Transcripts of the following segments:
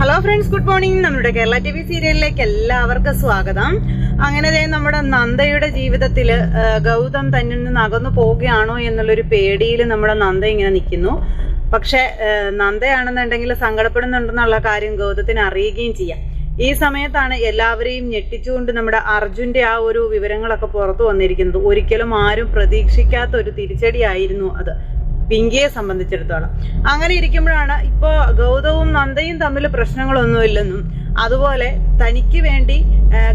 Hello friends good morning നമ്മുടെ Kerala T V സീരിയലിലേക്ക് എല്ലാവർക്കും സ്വാഗതം. അങ്ങനെ നമ്മുടെ നന്ദയുടെ ജീവിതത്തിൽ ഗൗതം തന്നിൽ നിന്ന് അകന്നു പോവുകയാണോ എന്നുള്ളൊരു പേടിയിൽ നമ്മുടെ നന്ദ ഇങ്ങനെ നിൽക്കുന്നു. പക്ഷെ നന്ദയാണെന്നുണ്ടെങ്കിൽ സങ്കടപ്പെടുന്നുണ്ടെന്നുള്ള കാര്യം ഗൗതത്തിന് അറിയുകയും ചെയ്യാം. ഈ സമയത്താണ് എല്ലാവരെയും ഞെട്ടിച്ചുകൊണ്ട് നമ്മുടെ അർജുന്റെ ആ ഒരു വിവരങ്ങളൊക്കെ പുറത്തു വന്നിരിക്കുന്നത്. ഒരിക്കലും ആരും പ്രതീക്ഷിക്കാത്ത ഒരു തിരിച്ചടിയായിരുന്നു അത്. പിങ്കിയെ സംബന്ധിച്ചിടത്തോളം. അങ്ങനെ ഇരിക്കുമ്പോഴാണ് ഇപ്പോൾ ഗൗതവും നന്ദയും തമ്മിൽ പ്രശ്നങ്ങളൊന്നുമില്ലെന്നും അതുപോലെ തനിക്ക് വേണ്ടി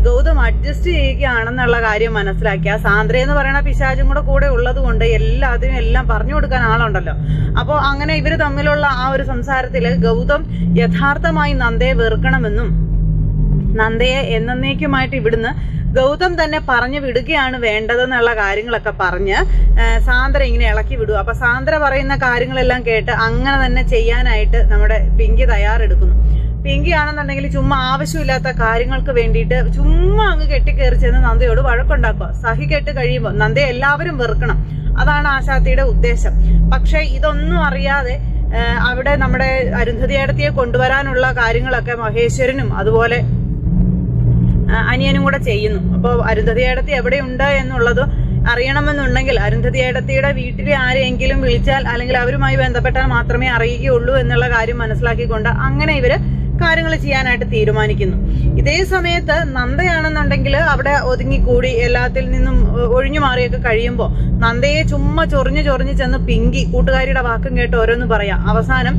ഗൗതം അഡ്ജസ്റ്റ് ചെയ്യുകയാണെന്നുള്ള കാര്യം മനസ്സിലാക്കിയ സാന്ദ്ര എന്ന് പറയുന്ന പിശാചും കൂടെ കൂടെ ഉള്ളത് കൊണ്ട് എല്ലാത്തിനും എല്ലാം പറഞ്ഞു കൊടുക്കാൻ ആളുണ്ടല്ലോ. അപ്പോൾ അങ്ങനെ ഇവർ തമ്മിലുള്ള ആ ഒരു സംസാരത്തിൽ ഗൗതം യഥാർത്ഥമായി നന്ദയെ വെറുക്കണമെന്നും നന്ദയെ എന്നേക്കുമായിട്ട് ഇവിടുന്ന് ഗൗതം തന്നെ പറഞ്ഞു വിടുകയാണ് വേണ്ടതെന്നുള്ള കാര്യങ്ങളൊക്കെ പറഞ്ഞ് സാന്ദ്ര ഇങ്ങനെ ഇളക്കി വിടുക അപ്പൊ സാന്ദ്ര പറയുന്ന കാര്യങ്ങളെല്ലാം കേട്ട് അങ്ങനെ തന്നെ ചെയ്യാനായിട്ട് നമ്മുടെ പിങ്കി തയ്യാറെടുക്കുന്നു. പിങ്കി ആണെന്നുണ്ടെങ്കിൽ ചുമ്മാ ആവശ്യമില്ലാത്ത കാര്യങ്ങൾക്ക് വേണ്ടിയിട്ട് ചുമ്മാ അങ്ങ് കെട്ടിക്കേറി ചെന്ന് നന്ദയോട് വഴക്കുണ്ടാക്കുക. സഹി കെട്ട് കഴിയുമ്പോൾ നന്ദയെ എല്ലാവരും വെറുക്കണം. അതാണ് ആശാത്തിയുടെ ഉദ്ദേശം. പക്ഷെ ഇതൊന്നും അറിയാതെ അവിടെ നമ്മുടെ അരുന്ധതിയേടത്തിയെ കൊണ്ടുവരാനുള്ള കാര്യങ്ങളൊക്കെ മഹേശ്വരനും അതുപോലെ അനിയനും കൂടെ ചെയ്യുന്നു. അപ്പോൾ അരുന്ധതിയേടത്തി എവിടെയുണ്ട് എന്നുള്ളത് അറിയണമെന്നുണ്ടെങ്കിൽ അരുന്ധതിയേടത്തിയുടെ വീട്ടിലെ ആരെയെങ്കിലും വിളിച്ചാൽ അല്ലെങ്കിൽ അവരുമായി ബന്ധപ്പെട്ടാൽ മാത്രമേ അറിയുകയുള്ളൂ എന്നുള്ള കാര്യം മനസ്സിലാക്കിക്കൊണ്ട് അങ്ങനെ ഇവർ കാര്യങ്ങൾ ചെയ്യാനായിട്ട് തീരുമാനിക്കുന്നു. ഇതേ സമയത്ത് നന്ദയാണെന്നുണ്ടെങ്കിൽ അവിടെ ഒതുങ്ങിക്കൂടി എല്ലാത്തിൽ നിന്നും ഒഴിഞ്ഞു മാറിയൊക്കെ കഴിയുമ്പോൾ നന്ദയെ ചുമ്മാ ചൊറിഞ്ഞു ചൊറിഞ്ഞു ചെന്ന് പിങ്കി കൂട്ടുകാരിയുടെ വാക്കും കേട്ട് ഓരോന്ന് പറയാം. അവസാനം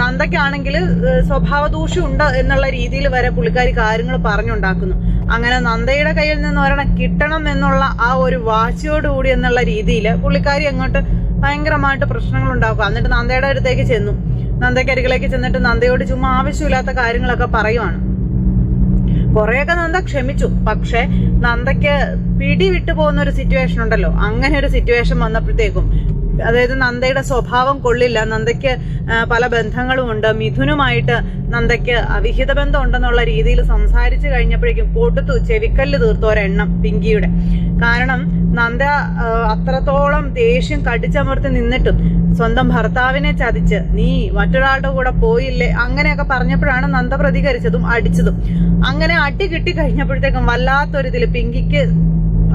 നന്ദയ്ക്കാണെങ്കിൽ സ്വഭാവ ദൂഷ്യം ഉണ്ട് എന്നുള്ള രീതിയിൽ വരെ പുള്ളിക്കാരി കാര്യങ്ങൾ പറഞ്ഞുണ്ടാക്കുന്നു. അങ്ങനെ നന്ദയുടെ കയ്യിൽ നിന്ന് ഒരെണ്ണം കിട്ടണം എന്നുള്ള ആ ഒരു വാശിയോടുകൂടി എന്നുള്ള രീതിയിൽ പുള്ളിക്കാരി അങ്ങോട്ട് ഭയങ്കരമായിട്ട് പ്രശ്നങ്ങൾ ഉണ്ടാക്കുക. എന്നിട്ട് നന്ദയുടെ അടുത്തേക്ക് ചെന്നു. നന്ദക്കരികിലേക്ക് ചെന്നിട്ട് നന്ദയോട് ചുമ്മാ ആവശ്യമില്ലാത്ത കാര്യങ്ങളൊക്കെ പറയുവാണ്. കുറെയൊക്കെ നന്ദ ക്ഷമിച്ചു. പക്ഷെ നന്ദയ്ക്ക് പിടി വിട്ടു പോകുന്ന ഒരു സിറ്റുവേഷൻ ഉണ്ടല്ലോ. അങ്ങനെ ഒരു സിറ്റുവേഷൻ വന്നപ്പോഴത്തേക്കും അതായത് നന്ദയുടെ സ്വഭാവം കൊള്ളില്ല. നന്ദയ്ക്ക് പല ബന്ധങ്ങളും ഉണ്ട് മിഥുനുമായിട്ട് നന്ദയ്ക്ക് അവിഹിത ബന്ധം ഉണ്ടെന്നുള്ള രീതിയിൽ സംസാരിച്ചു കഴിഞ്ഞപ്പോഴേക്കും കൂട്ടത്തു ചെവിക്കല്ല് തീർത്തു ഒരെണ്ണം പിങ്കിയുടെ. കാരണം നന്ദ അത്രത്തോളം ദേഷ്യം കടിച്ചമർത്തി നിന്നിട്ടും സ്വന്തം ഭർത്താവിനെ ചതിച്ച് നീ മറ്റൊരാളുടെ കൂടെ പോയില്ലേ? അങ്ങനെയൊക്കെ പറഞ്ഞപ്പോഴാണ് നന്ദ പ്രതികരിച്ചതും അടിച്ചതും. അങ്ങനെ അടി കിട്ടി കഴിഞ്ഞപ്പോഴത്തേക്കും വല്ലാത്തൊരിതിൽ പിങ്കിക്ക്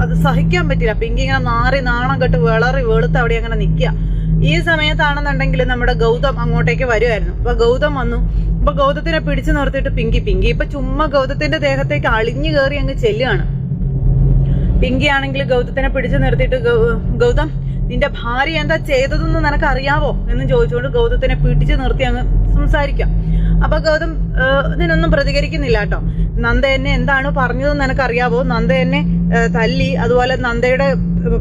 അത് സഹിക്കാൻ പറ്റില്ല. പിങ്കി ഇങ്ങനെ നാറി നാണം കെട്ട് വിളറി വെളുത്ത് അവിടെ അങ്ങനെ നിൽക്കുക ഈ സമയത്താണെന്നുണ്ടെങ്കിൽ നമ്മുടെ ഗൗതം അങ്ങോട്ടേക്ക് വരുമായിരുന്നു അപ്പൊ ഗൗതം വന്നു. അപ്പൊ ഗൗതത്തിനെ പിടിച്ചു നിർത്തിയിട്ട് പിങ്കി പിങ്കി ഇപ്പൊ ചുമ്മാ ഗൗതത്തിന്റെ ദേഹത്തേക്ക് അളിഞ്ഞു കയറി അങ്ങ് ചെല്ലുകയാണ് പിങ്കി ആണെങ്കിൽ ഗൗതത്തിനെ പിടിച്ചു നിർത്തിയിട്ട് ഗൗതം നിന്റെ ഭാര്യ എന്താ ചെയ്തതെന്ന് നിനക്ക് അറിയാവോ എന്ന് ചോദിച്ചുകൊണ്ട് ഗൗതത്തിനെ പിടിച്ചു നിർത്തി അങ്ങ് സംസാരിക്കാം. അപ്പൊ ഗൗതം ഇതിനൊന്നും പ്രതികരിക്കുന്നില്ല കേട്ടോ. നന്ദ എന്നെ എന്താണ് പറഞ്ഞതെന്ന് നിനക്ക് അറിയാവോ നന്ദ എന്നെ തല്ലി. അതുപോലെ നന്ദയുടെ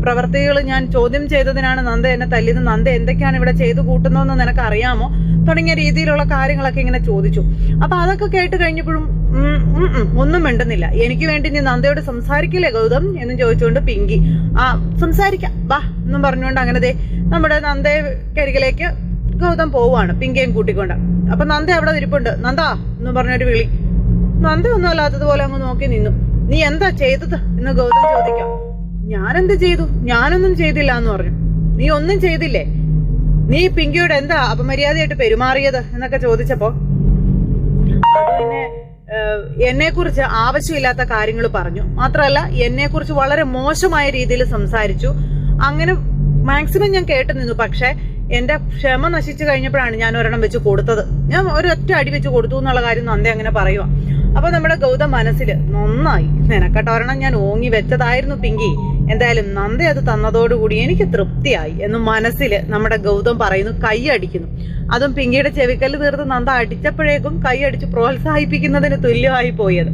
പ്രവർത്തികൾ ഞാൻ ചോദ്യം ചെയ്തതിനാണ് നന്ദ എന്നെ തല്ലിയത്. നന്ദ എന്തൊക്കെയാണ് ഇവിടെ ചെയ്തു കൂട്ടുന്നതെന്ന് നിനക്ക് അറിയാമോ തുടങ്ങിയ രീതിയിലുള്ള കാര്യങ്ങളൊക്കെ ഇങ്ങനെ ചോദിച്ചു. അപ്പൊ അതൊക്കെ കേട്ട് കഴിഞ്ഞപ്പോഴും ഒന്നും മിണ്ടുന്നില്ല. എനിക്ക് വേണ്ടി നീ നന്ദയോട് സംസാരിക്കില്ലേ ഗൗതം എന്ന് ചോദിച്ചുകൊണ്ട് പിങ്കി. ആ സംസാരിക്കാം. വാ എന്നും പറഞ്ഞുകൊണ്ട് അങ്ങനെ ദേ നമ്മുടെ നന്ദക്കരികിലേക്ക് ഗൗതം പോവാണ് പിങ്കയും കൂട്ടിക്കൊണ്ട്. അപ്പൊ നന്ദ അവിടെ ഇരിപ്പുണ്ട്. നന്ദാ എന്ന് പറഞ്ഞൊരു വിളി. നന്ദ ഒന്നും അല്ലാത്തതുപോലെ അങ്ങ് നോക്കി നിന്നു. നീ എന്താ ചെയ്തത്? എന്ന് ഗൗതം ചോദിക്കാം. ഞാനെന്ത് ചെയ്തു? ഞാനൊന്നും ചെയ്തില്ല എന്ന് പറഞ്ഞു. നീ ഒന്നും ചെയ്തില്ലേ? നീ പിങ്കിയോട് എന്താ അപമര്യാദയായിട്ട് പെരുമാറിയത്? എന്നൊക്കെ ചോദിച്ചപ്പോ പിന്നെ എന്നെ കുറിച്ച് ആവശ്യമില്ലാത്ത കാര്യങ്ങൾ പറഞ്ഞു. മാത്രമല്ല എന്നെ കുറിച്ച് വളരെ മോശമായ രീതിയിൽ സംസാരിച്ചു. അങ്ങനെ മാക്സിമം ഞാൻ കേട്ടു നിന്നു പക്ഷെ എന്റെ ക്ഷമ നശിച്ചു കഴിഞ്ഞപ്പോഴാണ് ഞാൻ ഒരെണ്ണം വെച്ച് കൊടുത്തത്. ഞാൻ ഒരൊറ്റ അടി വെച്ച് കൊടുത്തു എന്നുള്ള കാര്യം നന്ദി അങ്ങനെ പറയുക അപ്പൊ നമ്മുടെ ഗൗതം മനസ്സിൽ നന്നായി. നിനക്കട്ട ഒരെണ്ണം ഞാൻ ഓങ്ങി വെച്ചതായിരുന്നു പിങ്കി. എന്തായാലും നന്ദ അത് തന്നതോടുകൂടി എനിക്ക് തൃപ്തിയായി. എന്ന് മനസ്സിൽ നമ്മുടെ ഗൗതം പറയുന്നു കൈ അടിക്കുന്നു. അതും പിങ്കിയുടെ ചെവിക്കല്ല് തീർത്ത് നന്ദ അടിച്ചപ്പോഴേക്കും കൈ അടിച്ച് പ്രോത്സാഹിപ്പിക്കുന്നതിന് തുല്യമായി പോയത്.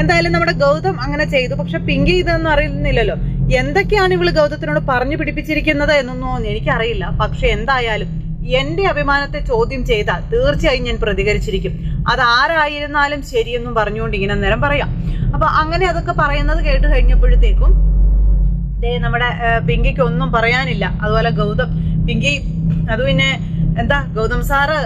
എന്തായാലും നമ്മുടെ ഗൗതം അങ്ങനെ ചെയ്തു. പക്ഷെ പിങ്കി ഇതൊന്നും അറിയുന്നില്ലല്ലോ. എന്തൊക്കെയാണ് ഇവൾ ഗൗതത്തിനോട് പറഞ്ഞു പിടിപ്പിച്ചിരിക്കുന്നത് എന്നൊന്നും എനിക്കറിയില്ല. പക്ഷെ എന്തായാലും എന്റെ അഭിമാനത്തെ ചോദ്യം ചെയ്താൽ തീർച്ചയായും ഞാൻ പ്രതികരിച്ചിരിക്കും. അത് ആരായിരുന്നാലും ശരിയെന്നും പറഞ്ഞുകൊണ്ട് ഇങ്ങനെ നേരം പറയാം. അപ്പൊ അങ്ങനെ അതൊക്കെ പറയുന്നത് കേട്ട് കഴിഞ്ഞപ്പോഴത്തേക്കും നമ്മുടെ പിങ്കിക്ക് ഒന്നും പറയാനില്ല. അതുപോലെ ഗൗതം പിങ്കി അത് പിന്നെ എന്താ ഗൗതം സാറ്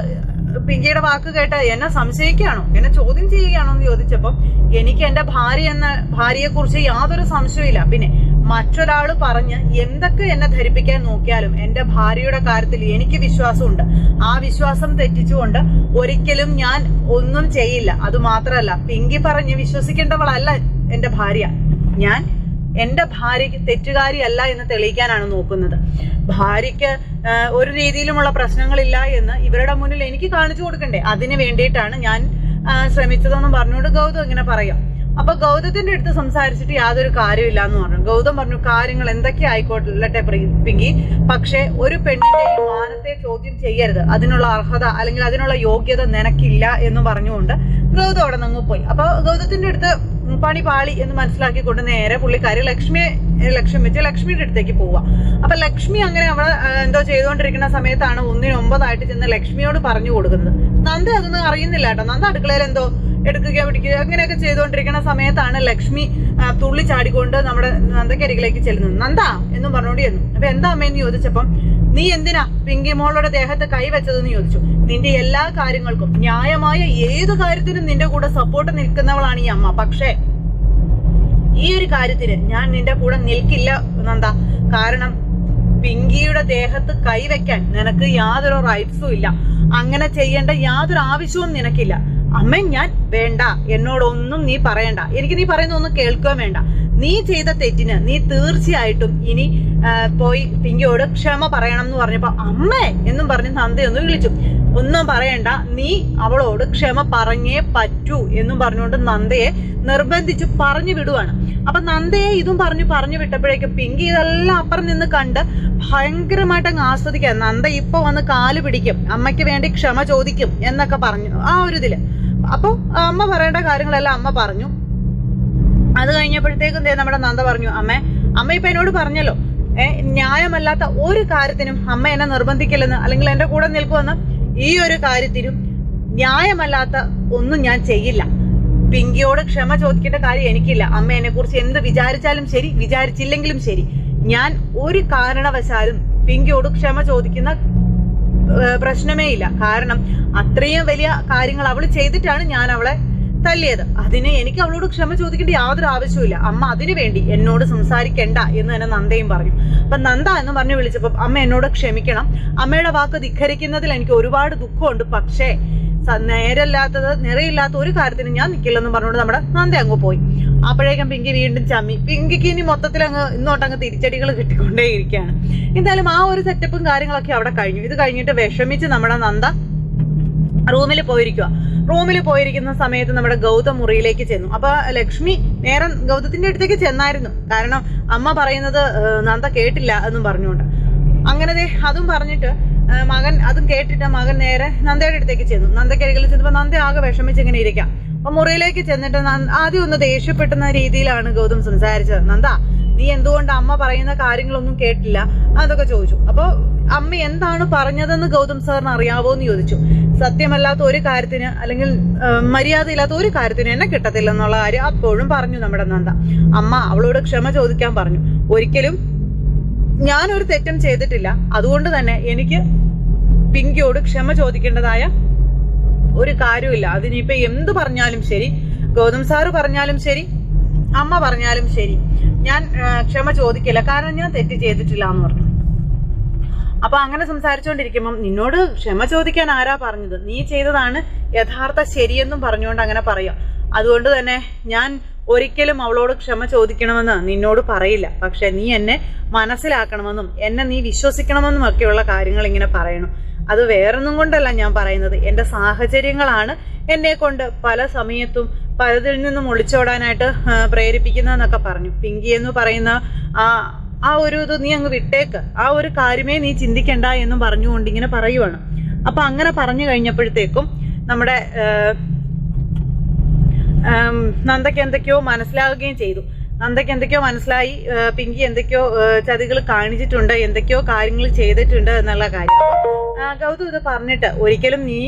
പിങ്കിയുടെ വാക്ക് കേട്ട് എന്നെ സംശയിക്കുകയാണോ? എന്നെ ചോദ്യം ചെയ്യുകയാണോ എന്ന് ചോദിച്ചപ്പോൾ എനിക്ക് എന്റെ ഭാര്യ എന്ന ഭാര്യയെ കുറിച്ച് യാതൊരു സംശയമില്ല പിന്നെ മറ്റൊരാൾ പറഞ്ഞ് എന്തൊക്കെ എന്നെ ധരിപ്പിക്കാൻ നോക്കിയാലും എന്റെ ഭാര്യയുടെ കാര്യത്തിൽ എനിക്ക് വിശ്വാസമുണ്ട്. ആ വിശ്വാസം തെറ്റിച്ചുകൊണ്ട് ഒരിക്കലും ഞാൻ ഒന്നും ചെയ്യില്ല. അത് മാത്രമല്ല പിങ്കി പറഞ്ഞ് വിശ്വസിക്കേണ്ടവളല്ല എന്റെ ഭാര്യ. ഞാൻ എന്റെ ഭാര്യയ്ക്ക് തെറ്റുകാരിയല്ല എന്ന് തെളിയിക്കാനാണ് നോക്കുന്നത്. ഭാര്യയ്ക്ക് ഒരു രീതിയിലുമുള്ള പ്രശ്നങ്ങളില്ല എന്ന് ഇവരുടെ മുന്നിൽ എനിക്ക് കാണിച്ചു കൊടുക്കണ്ടേ? അതിന് വേണ്ടിയിട്ടാണ് ഞാൻ ശ്രമിച്ചതെന്ന് പറഞ്ഞുകൊണ്ട് ഗൗതം ഇങ്ങനെ പറയാം അപ്പൊ ഗൗതത്തിന്റെ അടുത്ത് സംസാരിച്ചിട്ട് യാതൊരു കാര്യമില്ല എന്ന് പറഞ്ഞു. ഗൗതം പറഞ്ഞു കാര്യങ്ങൾ എന്തൊക്കെ ആയിക്കോട്ടെ പിങ്കി. പക്ഷെ ഒരു പെണ്ണിന്റെ മാനത്തെ ചോദ്യം ചെയ്യരുത്. അതിനുള്ള അർഹത അല്ലെങ്കിൽ അതിനുള്ള യോഗ്യത നിനക്കില്ല എന്ന് പറഞ്ഞുകൊണ്ട് ഗൗതം അവിടെ നിന്ന് പോയി. അപ്പൊ ഗൗതത്തിന്റെ അടുത്ത് പണി പാളി എന്ന് മനസ്സിലാക്കിക്കൊണ്ട് നേരെ പുള്ളിക്കാരി ലക്ഷ്മിയെ ലക്ഷ്യം വെച്ച് ലക്ഷ്മിയുടെ അടുത്തേക്ക് പോവാ. അപ്പൊ ലക്ഷ്മി അങ്ങനെ അവിടെ എന്തോ ചെയ്തുകൊണ്ടിരിക്കുന്ന സമയത്താണ് ഒന്നിനൊമ്പതായിട്ട് ചെന്ന് ലക്ഷ്മിയോട് പറഞ്ഞു കൊടുക്കുന്നത്. നന്ദ അതൊന്നും അറിയുന്നില്ല കേട്ടോ. നന്ദ അടുക്കളയിൽ എന്തോ എടുക്കുക പിടിക്കുക അങ്ങനെയൊക്കെ ചെയ്തുകൊണ്ടിരിക്കുന്ന സമയത്താണ് ലക്ഷ്മി തുള്ളി ചാടിക്കൊണ്ട് നമ്മുടെ നന്ദക്കരികിലേക്ക് ചെല്ലുന്നത്. നന്ദ എന്നും പറഞ്ഞുകൊണ്ട് ചെന്നു. അപ്പൊ എന്താ അമ്മയെന്ന് ചോദിച്ചപ്പം നീ എന്തിനാ പിങ്കി മോളുടെ ദേഹത്ത് കൈവച്ചതെന്ന് ചോദിച്ചു. നിന്റെ എല്ലാ കാര്യങ്ങൾക്കും ന്യായമായ ഏത് കാര്യത്തിനും നിന്റെ കൂടെ സപ്പോർട്ട് നിൽക്കുന്നവളാണ് ഈ അമ്മ. പക്ഷേ ഈ ഒരു കാര്യത്തിന് ഞാൻ നിന്റെ കൂടെ നിൽക്കില്ല നന്ദ. കാരണം പിങ്കിയുടെ ദേഹത്ത് കൈവയ്ക്കാൻ നിനക്ക് യാതൊരു റൈറ്റ്സും ഇല്ല. അങ്ങനെ ചെയ്യേണ്ട യാതൊരു ആവശ്യവും നിനക്കില്ല. അമ്മ ഞാൻ വേണ്ട. എന്നോടൊന്നും നീ പറയണ്ട. എനിക്ക് നീ പറയുന്ന ഒന്നും കേൾക്കുകയും വേണ്ട. നീ ചെയ്ത തെറ്റിന് നീ തീർച്ചയായിട്ടും ഇനി പോയി പിങ്കിയോട് ക്ഷമ പറയണം എന്ന് പറഞ്ഞപ്പോ അമ്മ എന്നും പറഞ്ഞ് നന്ദയൊന്ന് വിളിച്ചു. ഒന്നും പറയണ്ട. നീ അവളോട് ക്ഷമ പറഞ്ഞേ പറ്റൂ എന്നും പറഞ്ഞുകൊണ്ട് നന്ദയെ നിർബന്ധിച്ച് പറഞ്ഞു വിടുവാണ്. അപ്പൊ നന്ദയെ ഇതും പറഞ്ഞു പറഞ്ഞു വിട്ടപ്പോഴേക്കും പിങ്കി ഇതെല്ലാം അപ്പുറം നിന്ന് കണ്ട് ഭയങ്കരമായിട്ട് അങ്ങ് ആസ്വദിക്കുക. നന്ദ ഇപ്പൊ വന്ന് കാൽ പിടിക്കും. അമ്മയ്ക്ക് വേണ്ടി ക്ഷമ ചോദിക്കും എന്നൊക്കെ പറഞ്ഞു. ആ ഒരു ഇതിൽ. അപ്പൊ അമ്മ പറയേണ്ട കാര്യങ്ങളെല്ലാം അമ്മ പറഞ്ഞു. അത് കഴിഞ്ഞപ്പോഴത്തേക്കും ദേ നമ്മുടെ നന്ദ പറഞ്ഞു അമ്മേ അമ്മ ഇപ്പൊ എന്നോട് പറഞ്ഞല്ലോ ഏർ ന്യായമല്ലാത്ത ഒരു കാര്യത്തിനും അമ്മ എന്നെ നിർബന്ധിക്കില്ലെന്ന് അല്ലെങ്കിൽ എന്റെ കൂടെ നിൽക്കുമെന്ന് ഈ ഒരു കാര്യത്തിനും ന്യായമല്ലാത്ത ഒന്നും ഞാൻ ചെയ്യില്ല. പിങ്കിയോട് ക്ഷമ ചോദിക്കേണ്ട കാര്യം എനിക്കില്ല. അമ്മ എന്നെ കുറിച്ച് എന്ത് വിചാരിച്ചാലും ശരി വിചാരിച്ചില്ലെങ്കിലും ശരി. ഞാൻ ഒരു കാരണവശാലും പിങ്കിയോട് ക്ഷമ ചോദിക്കുന്ന പ്രശ്നമേ ഇല്ല. കാരണം അത്രയും വലിയ കാര്യങ്ങൾ അവൾ ചെയ്തിട്ടാണ് ഞാൻ അവളെ തല്ലിയത്. അതിന് എനിക്ക് അവളോട് ക്ഷമ ചോദിക്കേണ്ട യാതൊരു ആവശ്യമില്ല അമ്മ അതിനു വേണ്ടി എന്നോട് സംസാരിക്കണ്ട എന്ന് തന്നെ നന്ദയും പറഞ്ഞു. അപ്പൊ നന്ദ എന്ന് പറഞ്ഞു വിളിച്ചപ്പോൾ അമ്മ എന്നോട് ക്ഷമിക്കണം. അമ്മയുടെ വാക്ക് ധിഖരിക്കുന്നതിൽ എനിക്ക് ഒരുപാട് ദുഃഖമുണ്ട്. പക്ഷേ നേരല്ലാത്തത് നിറയില്ലാത്ത ഒരു കാര്യത്തിന് ഞാൻ നിൽക്കില്ലെന്ന് പറഞ്ഞുകൊണ്ട് നമ്മുടെ നന്ദി അങ്ങ് പോയി. അപ്പോഴേക്കും പിങ്കി വീണ്ടും ചമ്മി. പിങ്കിക്ക് ഇനി മൊത്തത്തിൽ അങ്ങ് ഇന്നോട്ട് അങ്ങ് തിരിച്ചടികൾ കിട്ടിക്കൊണ്ടേയിരിക്കുകയാണ്. എന്തായാലും ആ ഒരു സെറ്റപ്പും കാര്യങ്ങളൊക്കെ അവിടെ കഴിഞ്ഞു. ഇത് കഴിഞ്ഞിട്ട് വിഷമിച്ച് നമ്മുടെ നന്ദ റൂമിൽ പോയിരിക്കുക റൂമിൽ പോയിരിക്കുന്ന സമയത്ത് നമ്മുടെ ഗൗതം മുറിയിലേക്ക് ചെന്നു. അപ്പൊ ലക്ഷ്മി നേരം ഗൗതത്തിന്റെ അടുത്തേക്ക് ചെന്നായിരുന്നു. കാരണം അമ്മ പറയുന്നത് നന്ദ കേട്ടില്ല എന്നും പറഞ്ഞുകൊണ്ട്. അങ്ങനെ അതും പറഞ്ഞിട്ട് മകൻ അതും കേട്ടിട്ട് മകൻ നേരെ നന്ദയുടെ അടുത്തേക്ക് ചെന്നു. നന്ദക്കരികിൽ ചെന്നപ്പോൾ നന്ദ ആകെ വിഷമിച്ച് ഇങ്ങനെ ഇരിക്കാം. അപ്പൊ മുറിയിലേക്ക് ചെന്നിട്ട് ആദ്യം ഒന്ന് ദേഷ്യപ്പെട്ടുന്ന രീതിയിലാണ് ഗൗതം സംസാരിച്ചത്. നന്ദ നീ എന്തുകൊണ്ട് അമ്മ പറയുന്ന കാര്യങ്ങളൊന്നും കേട്ടില്ല? അതൊക്കെ ചോദിച്ചു. അപ്പൊ അമ്മ എന്താണ് പറഞ്ഞതെന്ന് ഗൗതം സാറിന് അറിയാവോ എന്ന് ചോദിച്ചു. സത്യമല്ലാത്ത ഒരു കാര്യത്തിന് അല്ലെങ്കിൽ മര്യാദ മര്യാദയില്ലാത്ത ഒരു കാര്യത്തിന് എന്നെ കിട്ടത്തില്ല എന്നുള്ള കാര്യം അപ്പോഴും പറഞ്ഞു നമ്മുടെ നന്ദ. അമ്മ അവളോട് ക്ഷമ ചോദിക്കാൻ പറഞ്ഞു. ഒരിക്കലും ഞാനൊരു തെറ്റും ചെയ്തിട്ടില്ല. അതുകൊണ്ട് തന്നെ എനിക്ക് പിങ്കിയോട് ക്ഷമ ചോദിക്കേണ്ടതായ ഒരു കാര്യമില്ല. അതിനിപ്പോ എന്ത് പറഞ്ഞാലും ശരി. ഗൗതം സാറ് പറഞ്ഞാലും ശരി. അമ്മ പറഞ്ഞാലും ശരി. ഞാൻ ക്ഷമ ചോദിക്കില്ല. കാരണം ഞാൻ തെറ്റ് ചെയ്തിട്ടില്ല എന്ന് പറഞ്ഞു. അപ്പൊ അങ്ങനെ സംസാരിച്ചുകൊണ്ടിരിക്കുമ്പം നിന്നോട് ക്ഷമ ചോദിക്കാൻ ആരാ പറഞ്ഞത്? നീ ചെയ്തതാണ് യഥാർത്ഥ ശരിയെന്നും പറഞ്ഞുകൊണ്ട് അങ്ങനെ പറയാം. അതുകൊണ്ട് തന്നെ ഞാൻ ഒരിക്കലും അവളോട് ക്ഷമ ചോദിക്കണമെന്ന് നിന്നോട് പറയില്ല. പക്ഷെ നീ എന്നെ മനസ്സിലാക്കണമെന്നും എന്നെ നീ വിശ്വസിക്കണമെന്നും ഒക്കെയുള്ള കാര്യങ്ങൾ ഇങ്ങനെ പറയണം. അത് വേറൊന്നും കൊണ്ടല്ല ഞാൻ പറയുന്നത്. എന്റെ സാഹചര്യങ്ങളാണ് എന്നെ കൊണ്ട് പല സമയത്തും പലതിൽ നിന്നും ഒളിച്ചോടാനായിട്ട് പ്രേരിപ്പിക്കുന്നതെന്നൊക്കെ പറഞ്ഞു. പിങ്കി എന്ന് പറയുന്ന ആ ആ ഒരു ഇത് നീ അങ്ങ് വിട്ടേക്ക്. ആ ഒരു കാര്യമേ നീ ചിന്തിക്കണ്ട എന്നും പറഞ്ഞുകൊണ്ട് ഇങ്ങനെ പറയുവാണ്. അപ്പൊ അങ്ങനെ പറഞ്ഞു കഴിഞ്ഞപ്പോഴത്തേക്കും നമ്മുടെ നന്ദയ്ക്ക് എന്തൊക്കെയോ മനസ്സിലാവുകയും ചെയ്തു. നന്ദയ്ക്ക് എന്തൊക്കെയോ മനസ്സിലായി. പിങ്കി എന്തൊക്കെയോ ചതികൾ കാണിച്ചിട്ടുണ്ട് എന്തൊക്കെയോ കാര്യങ്ങൾ ചെയ്തിട്ടുണ്ട് എന്നുള്ള കാര്യം. ഗൗതം ഇത് പറഞ്ഞിട്ട് ഒരിക്കലും നീ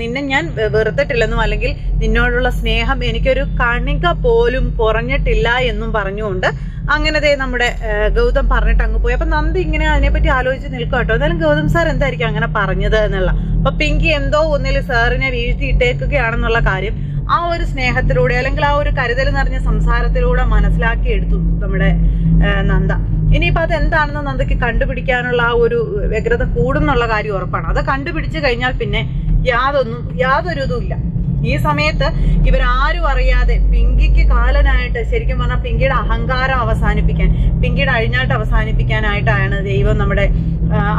നിന്നെ ഞാൻ വെറുത്തിട്ടില്ലെന്നും അല്ലെങ്കിൽ നിന്നോടുള്ള സ്നേഹം എനിക്കൊരു കണിക പോലും കുറഞ്ഞിട്ടില്ല എന്നും പറഞ്ഞുകൊണ്ട് അങ്ങനെ ദേ നമ്മുടെ ഗൗതം പറഞ്ഞിട്ട് അങ്ങ് പോയി. അപ്പൊ നന്ദി ഇങ്ങനെ അതിനെപ്പറ്റി ആലോചിച്ച് നിൽക്കുക കേട്ടോ. എന്തായാലും ഗൗതം സാർ എന്തായിരിക്കും അങ്ങനെ പറഞ്ഞത് എന്നുള്ള. അപ്പൊ പിങ്കി എന്തോ ഒന്നിൽ സാറിനെ വീഴ്ത്തിയിട്ടേക്കുകയാണെന്നുള്ള കാര്യം ആ ഒരു സ്നേഹത്തിലൂടെ അല്ലെങ്കിൽ ആ ഒരു കരുതൽ നിറഞ്ഞ സംസാരത്തിലൂടെ മനസ്സിലാക്കി എടുത്തു നമ്മുടെ നന്ദ. ഇനിയിപ്പോ അത് എന്താണെന്ന് നന്ദയ്ക്ക് കണ്ടുപിടിക്കാനുള്ള ആ ഒരു വ്യഗ്രത കൂടുന്നുള്ള കാര്യം ഉറപ്പാണ്. അത് കണ്ടുപിടിച്ചു കഴിഞ്ഞാൽ പിന്നെ യാതൊന്നും യാതൊരു ഇതും ഇല്ല. ഈ സമയത്ത് ഇവരാരും അറിയാതെ പിങ്കിക്ക് കാലനായിട്ട് ശരിക്കും പറഞ്ഞാൽ പിങ്കിയുടെ അഹങ്കാരം അവസാനിപ്പിക്കാൻ പിങ്കിയുടെ അഴിഞ്ഞാട്ട് അവസാനിപ്പിക്കാനായിട്ടാണ് ദൈവം നമ്മുടെ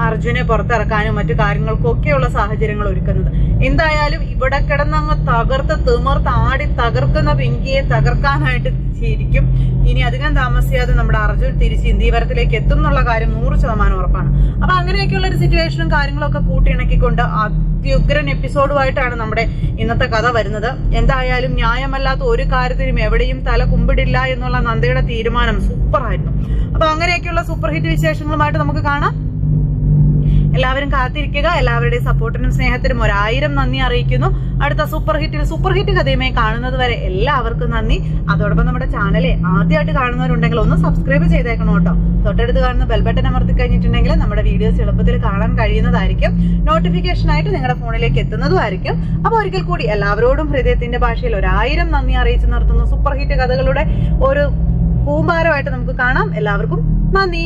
അർജുനെ പുറത്തിറക്കാനും മറ്റു കാര്യങ്ങൾക്കും ഒക്കെയുള്ള സാഹചര്യങ്ങൾ ഒരുക്കുന്നത്. എന്തായാലും ഇവിടെ കിടന്നങ്ങ് തകർത്ത് തിമിർത്ത് ആടി തകർക്കുന്ന പിങ്കിയെ തകർക്കാനായിട്ട് ശരിക്കും ഇനി അധികം താമസിയാതെ നമ്മുടെ അർജുൻ തിരിച്ച് ഇന്ത്യവരത്തിലേക്ക് എത്തും എന്നുള്ള കാര്യം നൂറ് ശതമാനം ഉറപ്പാണ്. അപ്പൊ അങ്ങനെയൊക്കെയുള്ള ഒരു സിറ്റുവേഷനും കാര്യങ്ങളൊക്കെ കൂട്ടിയിണക്കിക്കൊണ്ട് അത്യുഗ്രൻ എപ്പിസോഡുമായിട്ടാണ് നമ്മുടെ ഇന്നത്തെ കഥ വരുന്നത്. എന്തായാലും ന്യായമല്ലാത്ത ഒരു കാര്യത്തിനും എവിടെയും തല കുമ്പിടില്ല എന്നുള്ള നന്ദയുടെ തീരുമാനം സൂപ്പറായിരുന്നു. അപ്പൊ അങ്ങനെയൊക്കെയുള്ള സൂപ്പർ ഹിറ്റ് വിശേഷങ്ങളുമായിട്ട് നമുക്ക് കാണാം. എല്ലാവരും കാത്തിരിക്കുക എല്ലാവരുടെയും സപ്പോർട്ടിനും സ്നേഹത്തിനും ഒരായിരം നന്ദി അറിയിക്കുന്നു. അടുത്ത സൂപ്പർ ഹിറ്റിൽ സൂപ്പർ ഹിറ്റ് കഥയുമായി കാണുന്നത് വരെ എല്ലാവർക്കും നന്ദി. അതോടൊപ്പം നമ്മുടെ ചാനലെ ആദ്യമായിട്ട് കാണുന്നവരുണ്ടെങ്കിൽ ഒന്ന് സബ്സ്ക്രൈബ് ചെയ്തേക്കണം കേട്ടോ. തൊട്ടടുത്ത് കാണുന്ന ബെൽ ബട്ടൺ അമർത്തി കഴിഞ്ഞിട്ടുണ്ടെങ്കിൽ നമ്മുടെ വീഡിയോസ് എളുപ്പത്തിൽ കാണാൻ കഴിയുന്നതായിരിക്കും. നോട്ടിഫിക്കേഷനായിട്ട് നിങ്ങളുടെ ഫോണിലേക്ക് എത്തുന്നതുമായിരിക്കും. അപ്പോൾ ഒരിക്കൽ കൂടി എല്ലാവരോടും ഹൃദയത്തിന്റെ ഭാഷയിൽ ഒരായിരം നന്ദി അറിയിച്ചു നിർത്തുന്നു. സൂപ്പർ ഹിറ്റ് കഥകളുടെ ഒരു കൂമ്പാരമായിട്ട് നമുക്ക് കാണാം. എല്ലാവർക്കും നന്ദി.